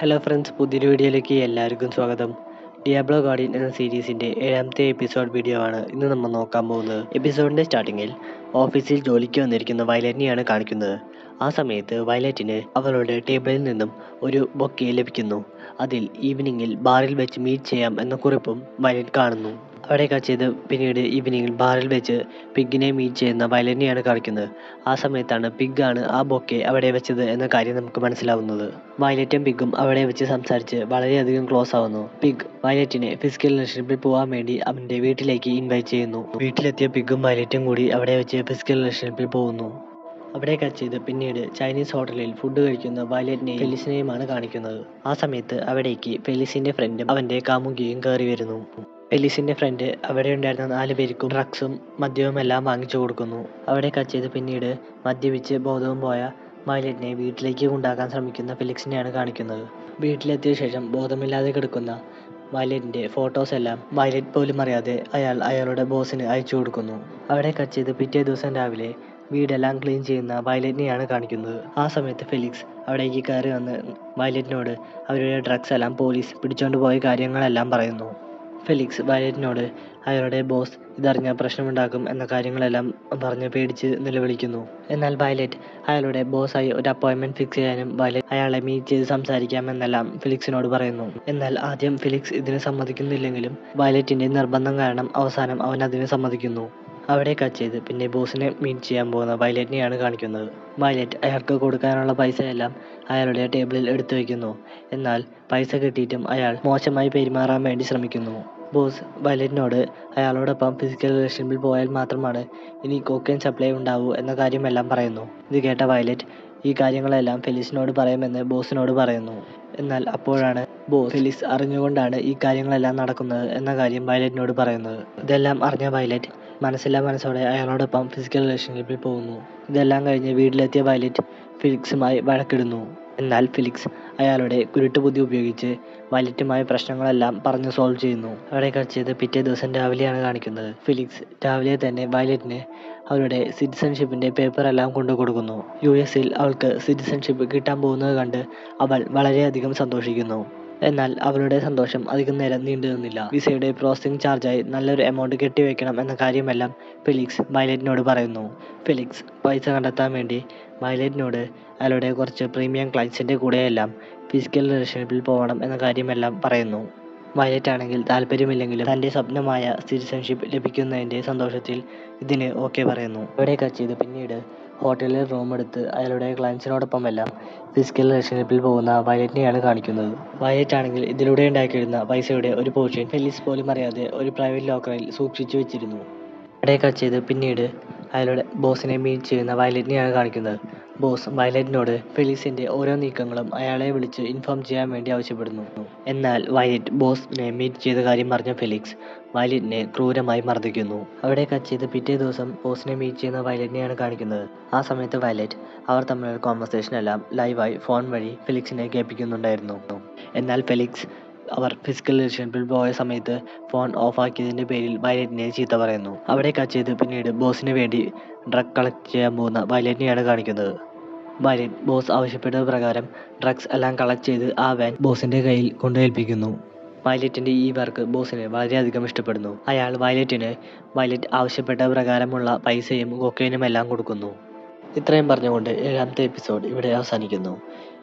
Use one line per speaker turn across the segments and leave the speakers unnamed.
Hello friends പുതിയൊരു വീഡിയോയിലേക്ക് എല്ലാവർക്കും സ്വാഗതം. ഡിയാബ്ലോ ഗാർഡിയൻ എന്ന സീരീസിന്റെ ഏഴാമത്തെ എപ്പിസോഡ് വീഡിയോ ആണ് ഇന്ന് നമ്മൾ നോക്കാൻ പോകുന്നത്. എപ്പിസോഡിന്റെ സ്റ്റാർട്ടിങ്ങിൽ ഓഫീസിൽ ജോലിക്ക് വന്നിരിക്കുന്ന വയലറ്റിനെയാണ് കാണിക്കുന്നത്. ആ സമയത്ത് വയലറ്റിന് അവളുടെ ടേബിളിൽ നിന്നും ഒരു ബൊക്കെ ലഭിക്കുന്നു. അതിൽ ഈവനിങ്ങിൽ ബാറിൽ വെച്ച് മീറ്റ് ചെയ്യാം എന്ന കുറിപ്പും വയലറ്റ് കാണുന്നു. അവിടെ കളിച്ചത് പിന്നീട് ഈവനിങ്ങിൽ ബാറിൽ വെച്ച് പിഗിനെ മീറ്റ് ചെയ്യുന്ന വയലിനെയാണ് കളിക്കുന്നത്. ആ സമയത്താണ് പിഗ് ആണ് ആ ബൊക്കെ അവിടെ വെച്ചത് എന്ന കാര്യം നമുക്ക് മനസ്സിലാവുന്നത്. വയലറ്റും പിഗും അവിടെ വെച്ച് സംസാരിച്ച് വളരെയധികം ക്ലോസ് ആവുന്നു. പിഗ് വയലറ്റിനെ ഫിസിക്കൽ റിലേഷൻഷിപ്പിൽ പോകാൻ വേണ്ടി അവന്റെ വീട്ടിലേക്ക് ഇൻവൈറ്റ് ചെയ്യുന്നു. വീട്ടിലെത്തിയ പിഗും വയലറ്റും കൂടി അവിടെ വെച്ച് ഫിസിക്കൽ റിലേഷൻഷിപ്പിൽ പോകുന്നു. അവിടെ കട്ട് ചെയ്ത് പിന്നീട് ചൈനീസ് ഹോട്ടലിൽ ഫുഡ് കഴിക്കുന്ന വയലറ്റിനെയും ഫെലിസിനെയുമാണ് കാണിക്കുന്നത്. ആ സമയത്ത് അവിടേക്ക് ഫെലിസിന്റെ ഫ്രണ്ടും അവന്റെ കാമുകിയും കയറി വരുന്നു. ഫെലിസിന്റെ ഫ്രണ്ട് അവിടെ ഉണ്ടായിരുന്ന നാല് പേർക്കും ഡ്രഗ്സും മദ്യവും എല്ലാം വാങ്ങിച്ചു കൊടുക്കുന്നു. അവിടെ ചെയ്ത് പിന്നീട് മദ്യപിച്ച് ബോധവും പോയ വയലറ്റിനെ വീട്ടിലേക്ക് കൊണ്ടാക്കാൻ ശ്രമിക്കുന്ന ഫിലിക്സിനെയാണ് കാണിക്കുന്നത്. വീട്ടിലെത്തിയ ശേഷം ബോധമില്ലാതെ കിടക്കുന്ന വയലറ്റിന്റെ ഫോട്ടോസ് എല്ലാം വയലറ്റ് പോലും അറിയാതെ അയാൾ അയാളുടെ ബോസിന് അയച്ചു കൊടുക്കുന്നു. അവിടെ കട്ട് ചെയ്ത് പിറ്റേ ദിവസം രാവിലെ വീടെല്ലാം ക്ലീൻ ചെയ്യുന്ന വയലറ്റിനെയാണ് കാണിക്കുന്നത്. ആ സമയത്ത് ഫെലിക്സ് അവിടേക്ക് കയറി വന്ന് വയലറ്റിനോട് അവരുടെ ഡ്രഗ്സ് എല്ലാം പോലീസ് പിടിച്ചോണ്ട് പോയ കാര്യങ്ങളെല്ലാം പറയുന്നു. ഫെലിക്സ് വയലറ്റിനോട് അയാളുടെ ബോസ് ഇതറിഞ്ഞ പ്രശ്നമുണ്ടാക്കും എന്ന കാര്യങ്ങളെല്ലാം പറഞ്ഞ് പേടിച്ച് നിലവിളിക്കുന്നു. എന്നാൽ വയലറ്റ് അയാളുടെ ബോസായി ഒരു അപ്പോയിൻമെന്റ് ഫിക്സ് ചെയ്യാനും വയലറ്റ് അയാളെ മീറ്റ് ചെയ്ത് സംസാരിക്കാമെന്നെല്ലാം ഫിലിക്സിനോട് പറയുന്നു. എന്നാൽ ആദ്യം ഫിലിക്സ് ഇതിന് സമ്മതിക്കുന്നില്ലെങ്കിലും വയലറ്റിന്റെ നിർബന്ധം കാരണം അവസാനം അവൻ അതിന് സമ്മതിക്കുന്നു. അവിടെ കട്ട് ചെയ്ത്. പിന്നെ ബോസിനെ മീറ്റ് ചെയ്യാൻ പോകുന്ന വയലറ്റിനെയാണ് കാണിക്കുന്നത്. വയലറ്റ് അയാൾക്ക് കൊടുക്കാനുള്ള പൈസയെല്ലാം അയാളുടെ ടേബിളിൽ എടുത്തു വയ്ക്കുന്നു എന്നാൽ പൈസ കിട്ടിയിട്ടും അയാൾ മോശമായി പെരുമാറാൻ വേണ്ടി ശ്രമിക്കുന്നു. ബോസ് വയലറ്റിനോട് അയാളോടൊപ്പം ഫിസിക്കൽ റിലേഷനിൽ പോയാൽ മാത്രമാണ് ഇനി കോക്കൈൻ സപ്ലൈ ഉണ്ടാവൂ എന്ന കാര്യമെല്ലാം പറയുന്നു. ഇത് കേട്ട വയലറ്റ് ഈ കാര്യങ്ങളെല്ലാം ഫെലിസിനോട് പറയുമെന്ന് ബോസിനോട് പറയുന്നു. എന്നാൽ അപ്പോഴാണ് ബോസ് ഫെലിസ് അറിഞ്ഞുകൊണ്ടാണ് ഈ കാര്യങ്ങളെല്ലാം നടക്കുന്നത് എന്ന കാര്യം വയലറ്റിനോട് പറയുന്നത്. ഇതെല്ലാം അറിഞ്ഞ വയലറ്റ് മനസ്സില്ലാ മനസ്സോടെ അയാളോടൊപ്പം ഫിസിക്കൽ റിലേഷൻഷിപ്പിൽ പോകുന്നു. ഇതെല്ലാം കഴിഞ്ഞ് വീട്ടിലെത്തിയ വയലറ്റ് ഫിലിക്സുമായി വഴക്കിടുന്നു. എന്നാൽ ഫിലിക്സ് അയാളുടെ കുരുട്ടുബുദ്ധി ഉപയോഗിച്ച് വയലറ്റുമായ പ്രശ്നങ്ങളെല്ലാം പറഞ്ഞ് സോൾവ് ചെയ്യുന്നു. അവിടെ കളിച്ചത് പിറ്റേ ദിവസം രാവിലെയാണ് കാണിക്കുന്നത്. ഫിലിക്സ് രാവിലെ തന്നെ വയലറ്റിന് അവരുടെ സിറ്റിസൺഷിപ്പിന്റെ പേപ്പർ എല്ലാം കൊണ്ടു കൊടുക്കുന്നു. യു എസിൽ അവൾക്ക് സിറ്റിസൺഷിപ്പ് കിട്ടാൻ പോകുന്നത് കണ്ട് അവൾ വളരെയധികം സന്തോഷിക്കുന്നു. എന്നാൽ അവളുടെ സന്തോഷം അധികം നേരം നീണ്ടു നിന്നില്ല. വിസയുടെ പ്രോസസ്സിംഗ് ചാർജായി നല്ലൊരു എമൗണ്ട് കെട്ടിവെക്കണം എന്ന കാര്യമെല്ലാം ഫെലിക്സ് വയലറ്റിനോട് പറയുന്നു. ഫെലിക്സ് പൈസ കണ്ടെത്താൻ വേണ്ടി വയലറ്റിനോട് അയാളുടെ കുറച്ച് പ്രീമിയം ക്ലയൻസിന്റെ കൂടെയെല്ലാം ഫിസിക്കൽ റിലേഷൻഷിപ്പിൽ പോകണം എന്ന കാര്യമെല്ലാം പറയുന്നു. വയലറ്റ് ആണെങ്കിൽ താല്പര്യമില്ലെങ്കിലും തന്റെ സ്വപ്നമായ സിറ്റിസൺഷിപ്പ് ലഭിക്കുന്നതിന്റെ സന്തോഷത്തിൽ ഇതിന് ഓക്കെ പറയുന്നു. ഇവിടെ കട്ട് ചെയ്ത് പിന്നീട് ഹോട്ടലിൽ റൂമെടുത്ത് അയാളുടെ ക്ലയൻസിനോടൊപ്പമെല്ലാം ഫിസിക്കൽ റിലേഷൻഷിപ്പിൽ പോകുന്ന വയലറ്റിനെയാണ് കാണിക്കുന്നത്. വയലറ്റ് ആണെങ്കിൽ ഇതിലൂടെ ഉണ്ടാക്കിയിരുന്ന പൈസയുടെ ഒരു പോർഷൻ ഫെലിസ് പോലും അറിയാതെ ഒരു പ്രൈവറ്റ് ലോക്കറിൽ സൂക്ഷിച്ചു വെച്ചിരുന്നു. അവിടെ കട്ട് ചെയ്ത് പിന്നീട് അയാളുടെ ബോസിനെ മീറ്റ് ചെയ്യുന്ന വയലറ്റിനെയാണ് കാണിക്കുന്നത്. ബോസ് വയലറ്റിനോട് ഫെലിസിന്റെ ഓരോ നീക്കങ്ങളും അയാളെ വിളിച്ച് ഇൻഫോം ചെയ്യാൻ വേണ്ടി ആവശ്യപ്പെടുന്നു. എന്നാൽ വയലറ്റ് ബോസിനെ മീറ്റ് ചെയ്ത കാര്യം അറിഞ്ഞ ഫെലിക്സ് വയലറ്റിനെ ക്രൂരമായി മർദ്ദിക്കുന്നു. അവിടെ കച്ച് ചെയ്ത് പിറ്റേ ദിവസം ബോസിനെ മീറ്റ് ചെയ്യുന്ന വയലറ്റിനെയാണ് കാണിക്കുന്നത്. ആ സമയത്ത് വയലറ്റ് അവർ തമ്മിലുള്ള കോൺവെർസേഷൻ എല്ലാം ലൈവായി ഫോൺ വഴി ഫെലിക്സിനെ കേൾപ്പിക്കുന്നുണ്ടായിരുന്നു. എന്നാൽ ഫെലിക്സ് അവർ ഫിസിക്കൽ റിലേഷൻഷിപ്പിൽ പോയ സമയത്ത് ഫോൺ ഓഫ് ആക്കിയതിന്റെ പേരിൽ വയലറ്റിനെ ചീത്ത പറയുന്നു. അവിടെ കച്ച് ചെയ്ത് പിന്നീട് ബോസിന് വേണ്ടി ഡ്രഗ് കളക്ട് ചെയ്യാൻ പോകുന്ന വയലറ്റിനെയാണ് കാണിക്കുന്നത്. വയലറ്റ് ബോസ് ആവശ്യപ്പെട്ടത് പ്രകാരം ഡ്രഗ്സ് എല്ലാം കളക്ട് ചെയ്ത് ആ വാൻ ബോസിന്റെ കയ്യിൽ കൊണ്ടേൽപ്പിക്കുന്നു വയലറ്റിന്റെ ഈ വർക്ക് ബോസിന് വളരെയധികം ഇഷ്ടപ്പെടുന്നു. അയാൾ വയലറ്റിന് വയലറ്റ് ആവശ്യപ്പെട്ട പ്രകാരമുള്ള പൈസയും കൊക്കൈനും എല്ലാം കൊടുക്കുന്നു. ഇത്രയും പറഞ്ഞുകൊണ്ട് ഏഴാമത്തെ എപ്പിസോഡ് ഇവിടെ അവസാനിക്കുന്നു.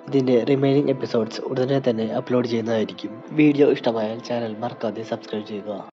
ഇതിന്റെ റിമൈനിങ് എപ്പിസോഡ്സ് ഉടനെ തന്നെ അപ്ലോഡ് ചെയ്യുന്നതായിരിക്കും. വീഡിയോ ഇഷ്ടമായാൽ ചാനൽ മറക്കാതെ സബ്സ്ക്രൈബ് ചെയ്യുക.